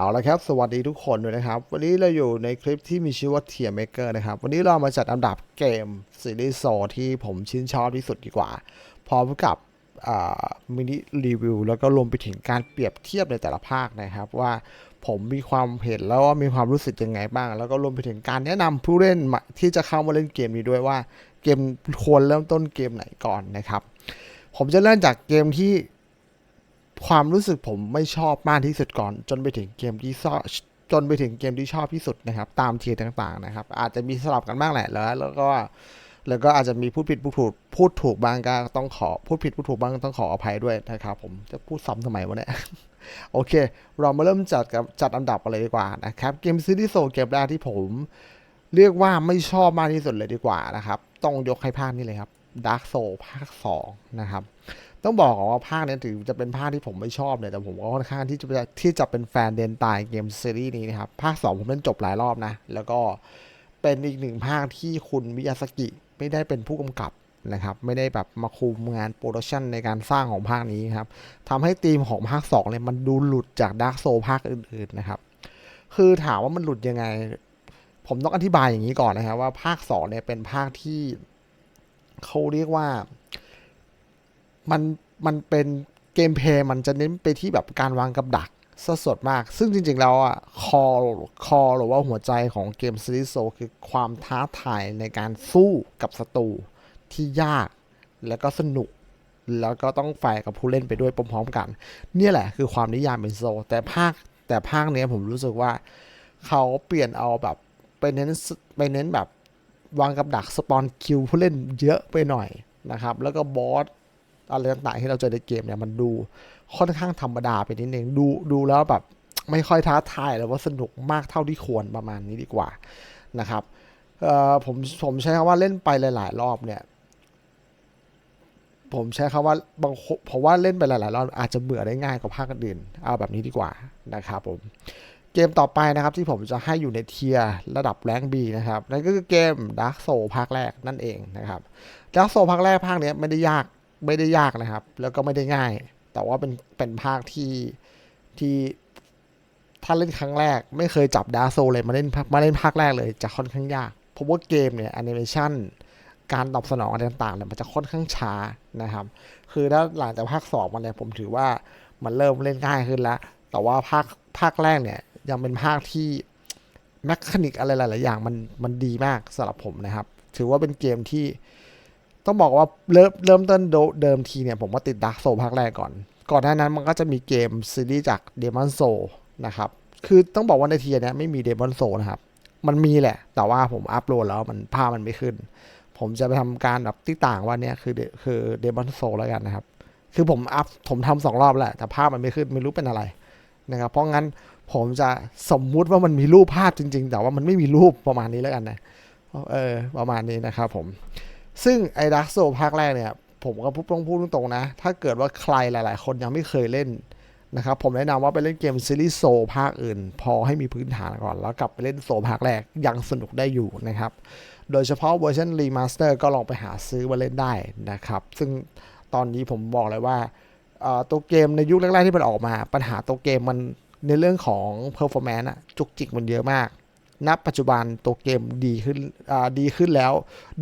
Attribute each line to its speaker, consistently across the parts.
Speaker 1: เอาละครับ สวัสดีทุกคนด้วยนะครับ วันนี้เราอยู่ในคลิปที่มีชื่อว่า Tier Maker นะครับ วันนี้เรามาจัดอันดับเกมซีรีส์โซที่ผมชื่นชอบที่สุดดีกว่า พร้อมกับมินิรีวิวแล้วก็รวมไปถึงการเปรียบเทียบในแต่ละภาคนะครับ ว่าผมมีความเห็นแล้วว่ามีความรู้สึกยังไงบ้าง แล้วก็รวมไปถึงการแนะนำผู้เล่นที่จะเข้ามาเล่นเกมนี้ด้วยว่า เกมควรเริ่มต้นเกมไหนก่อนนะครับ ผมจะเริ่มจากเกมที่ ความรู้สึกผมไม่ชอบมากที่สุดก่อน จนไปถึงเกมที่ชอบจนไปถึงเกมที่ชอบที่สุดนะครับ ตามเทียร์ต่างๆนะครับ อาจจะมีสลับกันบ้างแหละแล้ว แล้วก็แล้วก็อาจจะมีพูดผิดพูดถูกพูดถูกบ้างก็ต้องขอพูดผิดพูดถูกบ้างต้องขออภัยด้วยนะครับผมจะพูดซ้ำทำไมวะเนี่ยโอเค เรามาเริ่มจัดกับจัดอันดับกันเลยดีกว่านะครับเกมซีรีส์โซเกมแรกที่ผม เรียกว่าไม่ชอบมากที่สุดเลยดีกว่านะครับ ต้องยกให้ภาคนี้เลยครับ Dark Soul ภาค2นะครับ ต้องบอกก่อนว่าภาคนี้ถือจะเป็นภาคที่ผมไม่ชอบเนี่ยแต่ผมก็ค่อนข้างที่จะที่จะเป็นแฟนเดนตายเกมซีรีส์นี้นะครับ ภาค 2 ผมเล่นจบหลายรอบนะ แล้วก็เป็นอีกหนึ่งภาคที่คุณมิยาสกิไม่ได้เป็นผู้กำกับนะครับ ไม่ได้แบบมาคุมงานโปรดักชันในการสร้างของภาคนี้ครับทำให้ธีมของภาค2เนี่ยมันดูหลุดจากดาร์กโซภาคอื่นๆนะครับ คือถามว่ามันหลุดยังไง ผมต้องอธิบายอย่างนี้ก่อนนะครับว่าภาค2เนี่ยเป็นภาคที่เขาเรียกว่า มันมันเป็นเกมเพลย์มันจะเน้นไปที่แบบการวางกับดักซะสดมาก ซึ่งจริงๆ แล้วอะคอคอหรือว่าหัวใจของเกมซีรีส์โซคือความท้าทายในการสู้กับศัตรูที่ยากแล้วก็สนุก แล้วก็ต้องไฟกับผู้เล่นไปด้วยพร้อมๆกัน เนี่ยแหละคือความนิยามเป็นโซ แต่ภาคแต่ภาคเนี้ยผมรู้สึกว่า เขาเปลี่ยนเอาแบบไปเน้นไปเน้นแบบวางกับดักสปอนคิวผู้เล่นเยอะไปหน่อยนะครับ แล้วก็บอส อะไรต่างๆที่เราเจอในเกมเนี่ยมันดูค่อนข้างธรรมดาไปนิดนึงดูดูแล้วแบบไม่ค่อยท้าทายหรือว่าสนุกมากเท่าที่ควรประมาณนี้ดีกว่านะครับผมผมใช้คำว่าเล่นไปหลาย ๆ รอบเนี่ย ผมใช้คำว่าบางเพราะว่าเล่นไปหลาย ๆ รอบอาจจะเบื่อได้ง่ายกว่าภาคอื่นเอาแบบนี้ดีกว่านะครับผมเกมต่อไปนะครับที่ผมจะให้อยู่ในเทียร์ระดับแรงบีนะครับนั่นก็คือเกม Dark Soul ภาคแรกนั่นเองนะครับ Dark Soul ภาคแรกภาคเนี้ยไม่ได้ยาก ไม่ได้ยากนะครับ แล้วก็ไม่ได้ง่าย แต่ว่าเป็นเป็นภาคที่ที่ถ้าเล่นครั้งแรก ไม่เคยจับดาร์โซเลยมาเล่นมาเล่นภาคแรกเลยจะค่อนข้างยากเพราะว่าเกมเนี่ยแอนิเมชันการตอบสนองอะไรต่างๆเนี่ยมันจะค่อนข้างช้านะครับ คือถ้าหลังจากภาคสองมาเนี่ยผมถือว่ามันเริ่มเล่นง่ายขึ้นแล้ว แต่ว่าภาคภาคแรกเนี่ยยังเป็นภาคที่แมคานิกอะไรหลาย ๆ อย่างมันมันดีมากสำหรับผมนะครับ ถือว่าเป็นเกมที่ ต้องบอกว่าเริ่มเริ่มต้นเดิมทีเนี่ย ผมว่าติดดักโซภาคแรกก่อน ก่อนหน้านั้นมันก็จะมีเกมซีรีส์จาก Demon Soul นะครับ คือต้องบอกว่าในทีเนี้ยไม่มี Demon Soul นะครับ มันมีแหละ แต่ว่าผมอัปโหลดแล้วมันภาพมันไม่ขึ้น ผมจะไปทำการแบบที่ต่างว่าเนี่ยคือคือ Demon Soul แล้วกันนะครับ คือผมอัพผมทำสองรอบแหละ แต่ภาพมันไม่ขึ้นไม่รู้เป็นอะไรนะครับ เพราะงั้นผมจะสมมุติว่ามันมีรูปภาพจริง ๆ แต่ว่ามันไม่มีรูปประมาณนี้แล้วกันนะ เออประมาณนี้นะครับผม ซึ่งไอ้ดักโซภาคแรกเนี่ย ผมก็พูดต้องพูดตรงๆนะ ถ้าเกิดว่าใครหลาย ๆ คนยังไม่เคยเล่นนะครับ ผมแนะนำว่าไปเล่นเกมซีรีส์โซภาคอื่น พอให้มีพื้นฐานก่อน แล้วกลับไปเล่นโซภาคแรกยังสนุกได้อยู่นะครับ โดยเฉพาะเวอร์ชันรีมาสเตอร์ก็ลองไปหาซื้อมาเล่นได้นะครับ ซึ่งตอนนี้ผมบอกเลยว่าตัวเกมในยุคแรก ๆ ที่มันออกมา ปัญหาตัวเกมมันในเรื่องของ performance อะจุกจิกมันเยอะมาก ณปัจจุบันตัวเกมดีขึ้นดีขึ้นแล้ว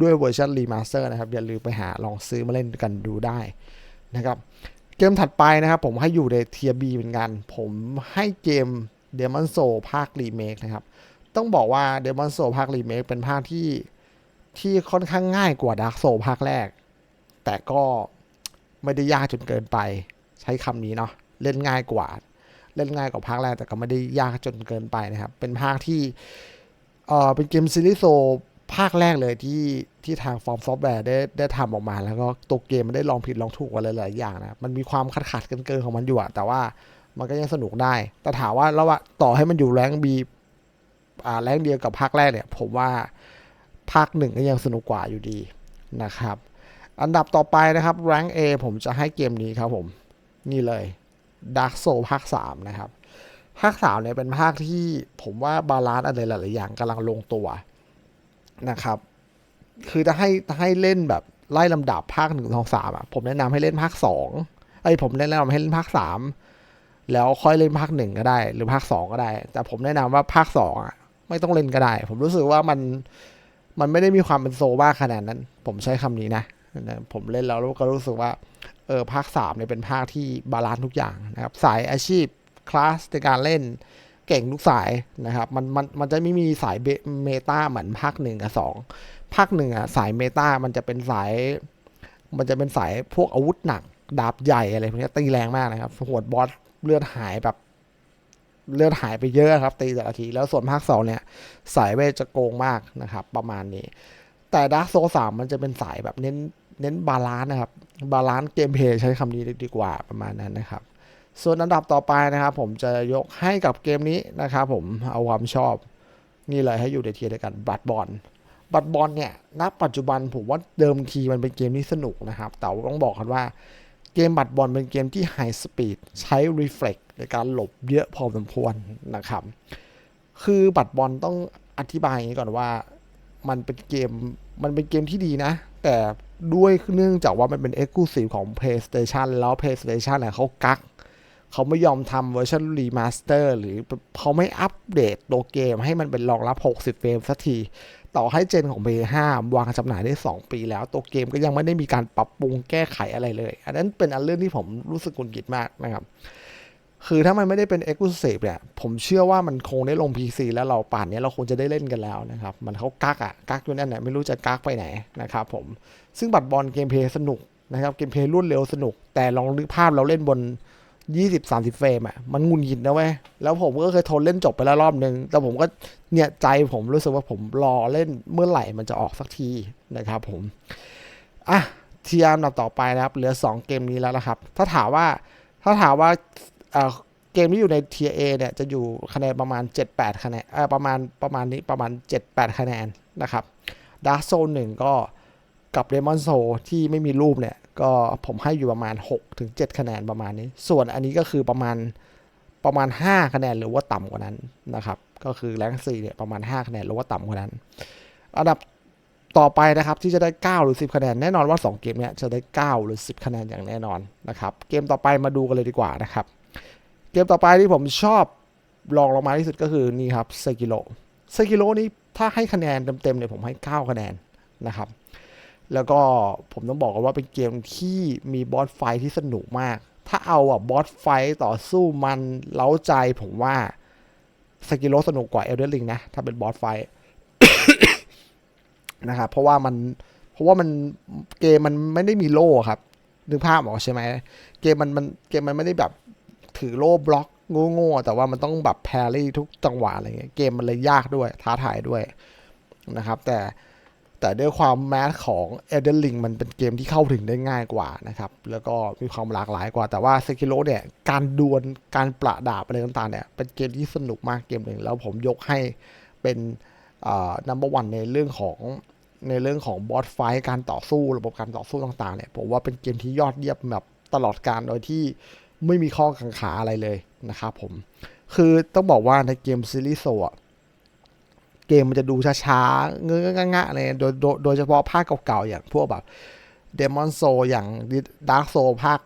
Speaker 1: ด้วยเวอร์ชันรีมาสเตอร์นะครับ อย่าลืมไปหาลองซื้อมาเล่นกันดูได้นะครับเกมถัดไปนะครับ ผมให้อยู่ในเทียบีเหมือนกัน ผมให้เกม Demon Soul ภาครีเมคนะครับ ต้องบอกว่า Demon Soul ภาครีเมคเป็นภาคที่ที่ค่อนข้างง่ายกว่า Dark Soul ภาคแรก แต่ก็ไม่ได้ยากจนเกินไป ใช้คำนี้เนาะเล่นง่ายกว่า เล่นง่ายกว่าภาคแรกแต่ก็ไม่ได้ยากจนเกินไปนะครับ เป็นภาคที่เออเป็นเกมซีรีส์โซภาคแรกเลยที่ที่ทางฟอร์มซอฟต์แวร์ได้ได้ทำออกมา แล้วก็ตัวเกมมันได้ลองผิดลองถูกอะไรหลายอย่างนะมันมีความขัดขัดกันเกินของมันอยู่อะแต่ว่ามันก็ยังสนุกได้ แต่ถามว่าแล้วว่าต่อให้มันอยู่แรงบีอ่าแรงเดียวกับภาคแรกเนี่ย ผมว่าภาคหนึ่งก็ยังสนุกกว่าอยู่ดีนะครับ อันดับต่อไปนะครับแรง A ผมจะให้เกมนี้ครับผม นี่เลย Dark Soul ภาค3นะครับ ภาค3เนี่ยเป็นภาคที่ผมว่าบาลานซ์อะไรหลาย ๆ อย่างกำลังลงตัวนะครับ คือถ้าให้ให้เล่นแบบไล่ลำดับภาคหนึ่งสองสามอะผมแนะนำให้เล่นภาคสองไอ้ผมแนะนำให้เล่นภาคสามแล้วค่อยเล่นภาคหนึ่งก็ได้ หรือภาคสองก็ได้ แต่ผมแนะนำว่าภาคสองอะไม่ต้องเล่นก็ได้ ผมรู้สึกว่ามันมันไม่ได้มีความเป็นโซบ้าขนาดนั้น ผมใช้คำนี้นะผมเล่นแล้วก็รู้สึกว่า เออภาคสามเนี่ยเป็นภาคที่บาลานซ์ทุกอย่างนะครับสายอาชีพคลาสในการเล่นเก่งทุกสายนะครับมันมันมันจะไม่มีสายเมตาเหมือนภาคหนึ่งกับสองภาคหนึ่งอะสายเมตามันจะเป็นสาย มันจะเป็นสายพวกอาวุธหนัก ดาบใหญ่อะไรพวกนี้ตีแรงมากนะครับหัวดบอสเลือดหายแบบเลือดหายไปเยอะครับ ตีแต่ละทีแล้วส่วนภาคสองเนี่ย สายเวทจะโกงมากนะครับ ประมาณนี้ แต่ดาร์กโซสามมันจะเป็นสายแบบเน้น เน้นบาลานซ์นะครับ บาลานซ์เกมเพลย์ใช้คำนี้ดีกว่าประมาณนั้นนะครับ ส่วนอันดับต่อไปนะครับ ผมจะยกให้กับเกมนี้นะครับผมเอาความชอบนี่เลยให้อยู่ในเทียร์เดียวกันบัตบอลบัตบอลเนี่ยณปัจจุบันผมว่าเดิมทีมันเป็นเกมที่สนุกนะครับ แต่ต้องบอกกันว่าเกมบัตบอลเป็นเกมที่ไฮสปีดใช้รีเฟล็กในการหลบเยอะพอสมควรนะครับ คือบัตรบอลต้องอธิบายอย่างนี้ก่อนว่า มันเป็นเกมมันเป็นเกมที่ดีนะ แต่ ด้วยเนื่องจากว่ามันเป็น e x c l u s i v e ของ PlayStation แล้ว PlayStation เนี่ยเขากักเขาไม่ยอมทำเวอร์ชันรีมาสเตอร์หรือเขาไม่อัปเดตตัวเกมให้มันเป็นรองรับ 60 เฟรมสักที ต่อให้เจนของ PS5 วางจำหน่ายได้ 2 ปีแล้ว ตัวเกมก็ยังไม่ได้มีการปรับปรุงแก้ไขอะไรเลย อันนั้นเป็นอันเรื่องที่ผมรู้สึกกุนกิดมากนะครับ คือถ้ามันไม่ได้เป็น Exclusive เนี่ย ผมเชื่อว่ามันคงได้ลง PC แล้วเราป่านนี้เราคงจะได้เล่นกันแล้วนะครับ มันเขากักอะกักอยู่นั่นแหละไม่รู้จะกักไปไหนนะครับผม ซึ่งบัตรบอลเกมเพลย์สนุกนะครับเกมเพลย์รวดเร็วสนุก แต่ลองนึกภาพเราเล่นบน 20-30 เฟรมอะมันงุนหินนะเว้ยแล้วผมก็เคยทนเล่นจบไปแล้วรอบนึง แต่ผมก็เนี่ยใจผมรู้สึกว่าผมรอเล่นเมื่อไหร่มันจะออกสักทีนะครับผมอะเทียมต่อไปนะครับ เหลือ 2 เกมนี้แล้วนะครับ ถ้าถามว่าถ้าถามว่าเกมที่อยู่ในเทียเอเนี่ยจะอยู่คะแนนประมาณ 7-8 คะแนนประมาณประมาณนี้ประมาณ 7-8 คะแนนนะครับดาร์โซนหนึ่งก็ กับเดมอนโซที่ไม่มีรูปเนี่ย ก็ผมให้อยู่ประมาณ 6-7 คะแนนประมาณนี้ ส่วนอันนี้ก็คือประมาณประมาณ 5 คะแนนหรือว่าต่ำกว่านั้นนะครับ ก็คือแรงสี่เนี่ยประมาณ 5 คะแนนหรือว่าต่ำกว่านั้น อันดับต่อไปนะครับที่จะได้ 9 หรือ 10 คะแนน แน่นอนว่า 2 เกมเนี้ยจะได้ 9 หรือ 10 คะแนนอย่างแน่นอนนะครับ เกมต่อไปมาดูกันเลยดีกว่านะครับ เกมต่อไปที่ผมชอบลองลงมาที่สุดก็คือนี่ครับเซกิโลเซกิโลนี้ถ้าให้คะแนนเต็มๆเนี่ยผมให้ 9 คะแนนนะครับ แล้วก็ผมต้องบอกกันว่าเป็นเกมที่มีบอสไฟที่สนุกมาก ถ้าเอาอะบอสไฟต่อสู้มันเล้าใจผมว่าสกิโลสนุกกว่าเอลเดอร์ลิงนะ ถ้าเป็นบอสไฟนะครับเพราะว่ามันเพราะว่ามันเกมมันไม่ได้มีโล่ครับนึกภาพออกใช่ไหมเกมมันมันเกมมันไม่ได้แบบถือโล่บล็อกโง่ๆแต่ว่ามันต้องแบบแพรี่ทุกจังหวะอะไรเงี้ยเกมมันเลยยากด้วยท้าทายด้วยนะครับ แต่ แต่ด้วยความแมสของ e l d e n Ring มันเป็นเกมที่เข้าถึงได้ง่ายกว่านะครับ แล้วก็มีความหลากหลายกว่า แต่ว่า Sekiro เนี่ย การดวล การประดาบอะไรต่างๆเนี่ย เป็นเกมที่สนุกมากเกมหนึ่ง แล้วผมยกให้เป็นนัมเบอร์วันในเรื่องของในเรื่องของบอสไฟการต่อสู้ระบบการต่อสู้ต่างๆเนี่ย ผมว่าเป็นเกมที่ยอดเยี่ยมแบบตลอดการโดยที่ไม่มีข้อกังขาอะไรเลยนะครับผม คือต้องบอกว่าในเกมซีรีส์โซะ เกมมันจะดูช้าๆ เงื้องะๆอะไรโดยโดยเฉพาะภาคเก่าๆ อย่างพวกแบบเดมอนโซอย่างดาร์กโซภาค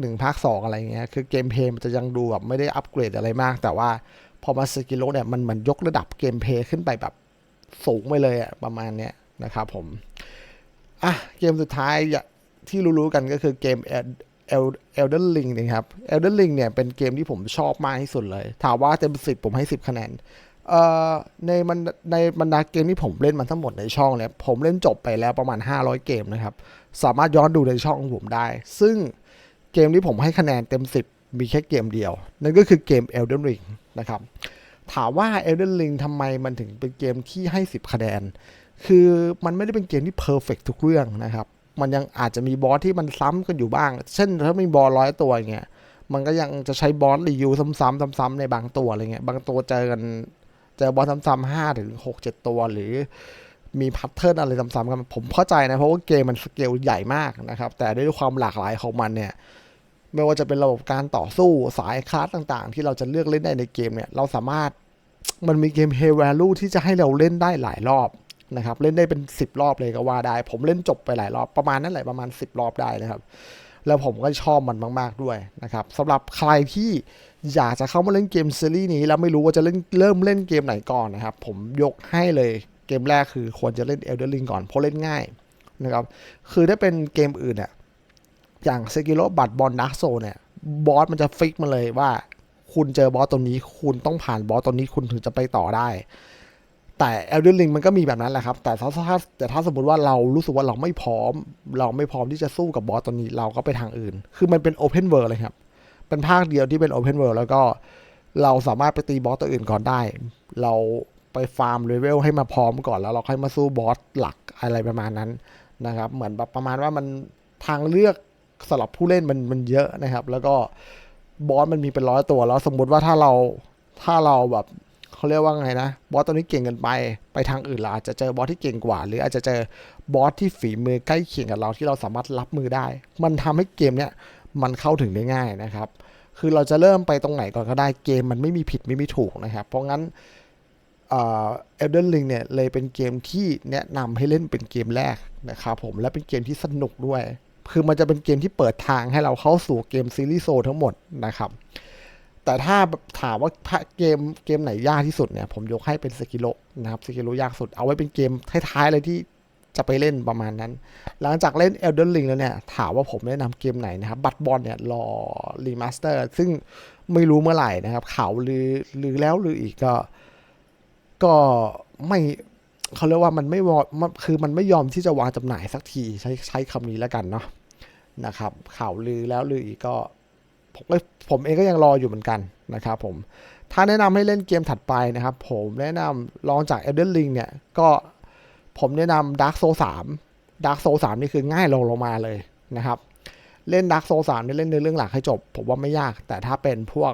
Speaker 1: หนึ่งภาคสองอะไรเงี้ย คือเกมเพย์มันจะยังดูแบบไม่ได้อัปเกรดอะไรมาก แต่ว่าพอมาสกิโลเนี่ยมันเหมือนยกระดับเกมเพย์ขึ้นไปแบบสูงไปเลยอะประมาณเนี้ยนะครับผม อะ เกมสุดท้ายที่รู้ๆกันก็คือเกม Elden Ring นะครับ Elden Ring เนี่ยเป็นเกมที่ผมชอบมากที่สุดเลย ถามว่าเต็มสิบผมให้สิบคะแนน ในมันในบรรดาเกมที่ผมเล่นมาทั้งหมดในช่องเนี่ยผมเล่นจบไปแล้วประมาณ 500 เกมนะครับ สามารถย้อนดูในช่องของผมได้ ซึ่งเกมที่ผมให้คะแนนเต็ม 10 มีแค่เกมเดียว นั่นก็คือเกม Elden Ring นะครับ ถามว่า Elden Ring ทำไมมันถึงเป็นเกมที่ให้ 10 คะแนน คือมันไม่ได้เป็นเกมที่เพอร์เฟกทุกเรื่องนะครับ มันยังอาจจะมีบอสที่มันซ้ำกันอยู่บ้าง เช่นถ้ามีบอสร้อยตัวอย่างเงี้ยมันก็ยังจะใช้บอสรีวิวซ้ำๆซ้ำๆในบางตัวอะไรเงี้ย บางตัวเจอกัน เจอบอลซ้ำๆห้าถึงหกเจ็ดตัวหรือมีพัทเทิร์นอะไรซ้ำๆกันผมเข้าใจนะ เพราะว่าเกมมันสเกลใหญ่มากนะครับ แต่ด้วยความหลากหลายของมันเนี่ย ไม่ว่าจะเป็นระบบการต่อสู้สายคลาสต่างๆ ที่เราจะเลือกเล่นได้ในเกมเนี่ย เราสามารถมันมีเกมเฮ v a l u ที่จะให้เราเล่นได้หลายรอบนะครับ เล่นได้เป็น 10 รอบเลยก็ว่าได้ ผมเล่นจบไปหลายรอบประมาณนั้นแหละประมาณ 10 รอบได้นะครับ แล้วผมก็ชอบมันมาก ๆด้วยนะครับสำหรับใครที่อยากจะเข้ามาเล่นเกมซีรีส์นี้แล้วไม่รู้ว่าจะเล่นเริ่มเล่นเกมไหนก่อนนะครับ ผมยกให้เลยเกมแรกคือควรจะเล่น Elden Ring ก่อนเพราะเล่นง่ายนะครับคือถ้าเป็นเกมอื่นเนี่ยอย่าง Sekiro บัตบอลดักโซเนี่ยบอสมันจะฟิกมาเลยว่า คุณเจอบอสตัวนี้ คุณต้องผ่านบอสตัวนี้คุณถึงจะไปต่อได้ แต่ Elden Ring มันก็มีแบบนั้นแหละครับ แต่ถ้าถ้าแต่ถ้าสมมติว่าเรารู้สึกว่าเราไม่พร้อม เราไม่พร้อมที่จะสู้กับบอสตัวนี้เราก็ไปทางอื่น คือมันเป็น Open World เลยครับ เป็นภาคเดียวที่เป็น Open World แล้วก็เราสามารถไปตีบอสตัวอื่นก่อนได้ เราไปฟาร์มเลเวลให้มาพร้อมก่อนแล้วเราค่อยมาสู้บอสหลักอะไรประมาณนั้นนะครับ เหมือนแบบประมาณว่ามันทางเลือกสำหรับผู้เล่นมันมันเยอะนะครับ แล้วก็บอสมันมีเป็นร้อยตัวแล้วสมมุติว่าถ้าเราถ้าเราแบบ เขาเรียกว่าไงนะ บอสตัวนี้เก่งเกินไป ไปทางอื่นเราอาจจะเจอบอสที่เก่งกว่า หรืออาจจะเจอบอสที่ฝีมือใกล้เคียงกับเราที่เราสามารถรับมือได้ มันทำให้เกมเนี้ยมันเข้าถึงได้ง่ายนะครับ คือเราจะเริ่มไปตรงไหนก่อนก็ได้เกมมันไม่มีผิดไม่มีถูกนะครับ เพราะงั้นเอ่อ Elden Ring เนี่ยเลยเป็นเกมที่แนะนำให้เล่นเป็นเกมแรกนะครับผมและเป็นเกมที่สนุกด้วย คือมันจะเป็นเกมที่เปิดทางให้เราเข้าสู่เกมซีรีส์โซทั้งหมดนะครับ แต่ถ้าถามว่าเกมเกมไหนยากที่สุดเนี่ย ผมยกให้เป็นสกิโลนะครับสกิโลยากสุดเอาไว้เป็นเกมท้ายๆเลยที่จะไปเล่นประมาณนั้น หลังจากเล่น Elden Ring แล้วเนี่ย ถามว่าผมแนะนำเกมไหนนะครับ บัตบอลเนี่ย รอรีมาสเตอร์ ซึ่งไม่รู้เมื่อไหร่นะครับข่าวลือลือแล้วลืออีกก็ ก็ไม่เขาเรียกว่ามันไม่วอมันคือมันไม่ยอมที่จะวางจำหน่ายสักที ใช้ใช้คำนี้แล้วกันเนาะนะครับข่าวลือแล้วลืออีกก็ ผมผมเองก็ยังรออยู่เหมือนกันนะครับผม ถ้าแนะนำให้เล่นเกมถัดไปนะครับ ผมแนะนำลองจาก Elden Ring เนี่ย ก็ผมแนะนำ Dark Soul 3 Dark Soul 3 นี่คือง่ายลงลงมาเลยนะครับ เล่น Dark Soul 3นี่เล่นในเรื่องหลักให้จบ ผมว่าไม่ยาก แต่ถ้าเป็นพวก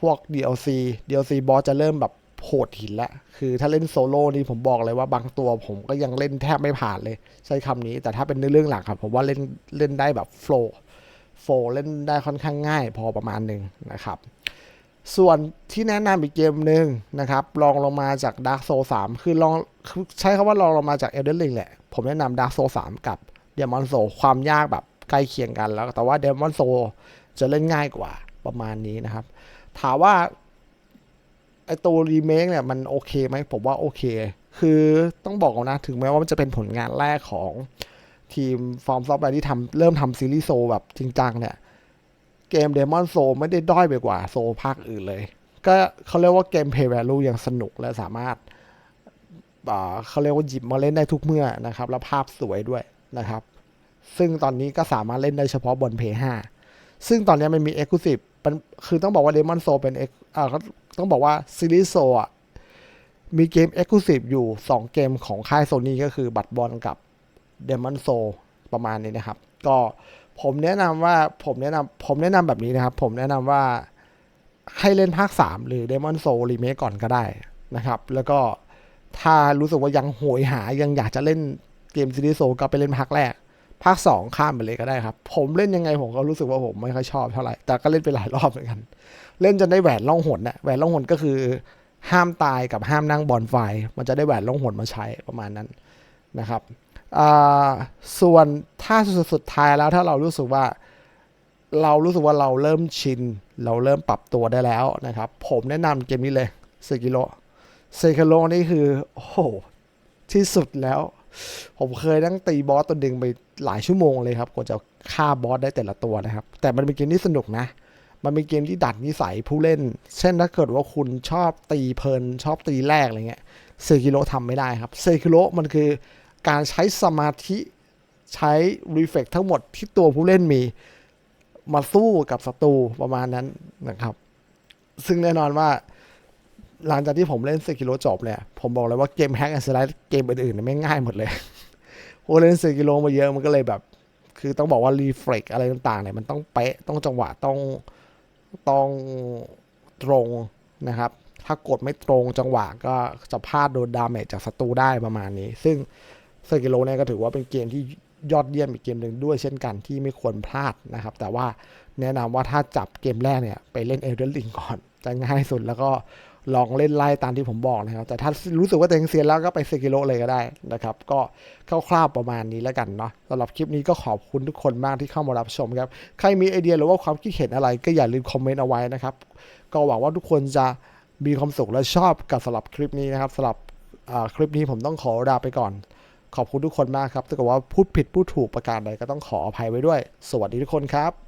Speaker 1: พวก DLC DLC บอสจะเริ่มแบบโหดหินแล้ว คือถ้าเล่นโซโล่นี่ผมบอกเลยว่าบางตัวผมก็ยังเล่นแทบไม่ผ่านเลย ใช้คำนี้ แต่ถ้าเป็นในเรื่องหลักครับ ผมว่าเล่นเล่นได้แบบโฟล์ โฟเล่นได้ค่อนข้างง่ายพอประมาณหนึ่งนะครับ ส่วนที่แนะนำอีกเกมหนึ่งนะครับลองลงมาจาก Dark Soul 3 คือลองใช้คำว่าลองลงมาจาก Elden Ring แหละ ผมแนะนำ Dark Soul 3 กับ Demon Soul ความยากแบบใกล้เคียงกันแล้ว แต่ว่า Demon Soul จะเล่นง่ายกว่าประมาณนี้นะครับ ถามว่าไอตัวรีเมคเนี่ยมันโอเคไหมผมว่าโอเค คือต้องบอกนะถึงแม้ว่ามันจะเป็นผลงานแรกของ ทีมฟอร์มซอฟต์แวร์ที่ทำเริ่มทำซีรีส์โซแบบจริงจังเนี่ย เกม Demon Soul ไม่ได้ด้อยไปกว่าโซภาคอื่นเลย ก็เขาเรียกว่าเกม Play Value ยังสนุกและสามารถาเขาเรียกว่าหยิบมาเล่นได้ทุกเมื่อนะครับ แล้วภาพสวยด้วยนะครับ ซึ่งตอนนี้ก็สามารถเล่นได้เฉพาะบน p 5ซึ่งตอนนี้มันมี Exclusive มันคือต้องบอกว่า Demon Soul เป็น Ex- อ่าต้องบอกว่าซีรีส์โซอะมีเกม Exclusive อยู่ 2 เกมของค่ายโซนี่ก็คือบัตบอลกับ Demon Soul ประมาณนี้นะครับ ก็ผมแนะนำว่าผมแนะนำผมแนะนำแบบนี้นะครับ ผมแนะนำว่าให้เล่นภาค 3 หรือ Demon Soul Remake ก่อนก็ได้นะครับ แล้วก็ถ้ารู้สึกว่ายังโหยหายังอยากจะเล่นเกมซีรีส์โซก็ไปเล่นภาคแรก ภาค 2 ข้ามไปเลยก็ได้ครับ ผมเล่นยังไงผมก็รู้สึกว่าผมไม่ค่อยชอบเท่าไหร่ แต่ก็เล่นไปหลายรอบเหมือนกัน เล่นจนได้แหวนล่องหนน่ะแหวนล่องหนก็คือ ห้ามตายกับห้ามนั่งบอลไฟ มันจะได้แหวนล่องหนมาใช้ประมาณนั้นนะครับ ส่วนถ้าสุดสุดท้ายแล้วถ้าเรารู้สึกว่า เรารู้สึกว่าเราเริ่มชิน เราเริ่มปรับตัวได้แล้วนะครับ ผมแนะนำเกมนี้เลยเซกิโลเซกิโลนี่คือโอ้โหที่สุดแล้ว ผมเคยนั่งตีบอสตัวหนึ่งไปหลายชั่วโมงเลยครับกว่าจะฆ่าบอสได้แต่ละตัวนะครับ แต่มันเป็นเกมที่สนุกนะ มันเป็นเกมที่ดัดนิสัยผู้เล่น เช่นถ้าเกิดว่าคุณชอบตีเพลินชอบตีแรกอะไรเงี้ยเซกิโลทำไม่ได้ครับเซกิโลมันคือ การใช้สมาธิใช้รีเฟกทั้งหมดที่ตัวผู้เล่นมีมาสู้กับศัตรูประมาณนั้นนะครับ ซึ่งแน่นอนว่า หลังจากที่ผมเล่นเซกิโ o จบเนี่ยผมบอกเลยว่าเกมแฮกแอนด์สไลด์เกมอื่นๆไม่ง่ายหมดเลยโอ้เล่นเซกิโ o มาเยอะมันก็เลยแบบ คือต้องบอกว่ารีเฟกอะไรต่างๆเนี่ยมันต้องเป๊ะต้องจังหวะต้องต้องตรงนะครับ ถ้ากดไม่ตรงจังหวะก็จะพลาดโดนดาเมจจากศัตรูได้ประมาณนี้ ซึ่ง เซกิโ o เนี่ยก็ถือว่าเป็นเกมที่ยอดเยี่ยมอีกเกมหนึ่งด้วยเช่นกันที่ไม่ควรพลาดนะครับ แต่ว่าแนะนำว่าถ้าจับเกมแรกเนี่ยไปเล่น Elden Ring ก่อน จะง่ายสุดแล้วก็ลองเล่นไล่ตามที่ผมบอกนะครับ แต่ถ้ารู้สึกว่าตัวเองเซียนแล้วก็ไปเซกิโลเลยก็ได้นะครับ ก็คร่าวๆประมาณนี้แล้วกันเนาะสำหรับคลิปนี้ก็ขอบคุณทุกคนมากที่เข้ามารับชมครับ ใครมีไอเดียหรือว่าความคิดเห็นอะไรก็อย่าลืมคอมเมนต์เอาไว้นะครับ ก็หวังว่าทุกคนจะมีความสุขและชอบกับสำหรับคลิปนี้นะครับสำหรับคลิปนี้ผมต้องขอลาไปก่อน ขอบคุณทุกคนมากครับถ้าเกิดว่าพูดผิดพูดถูกประการใดก็ต้องขออภัยไว้ด้วย สวัสดีทุกคนครับ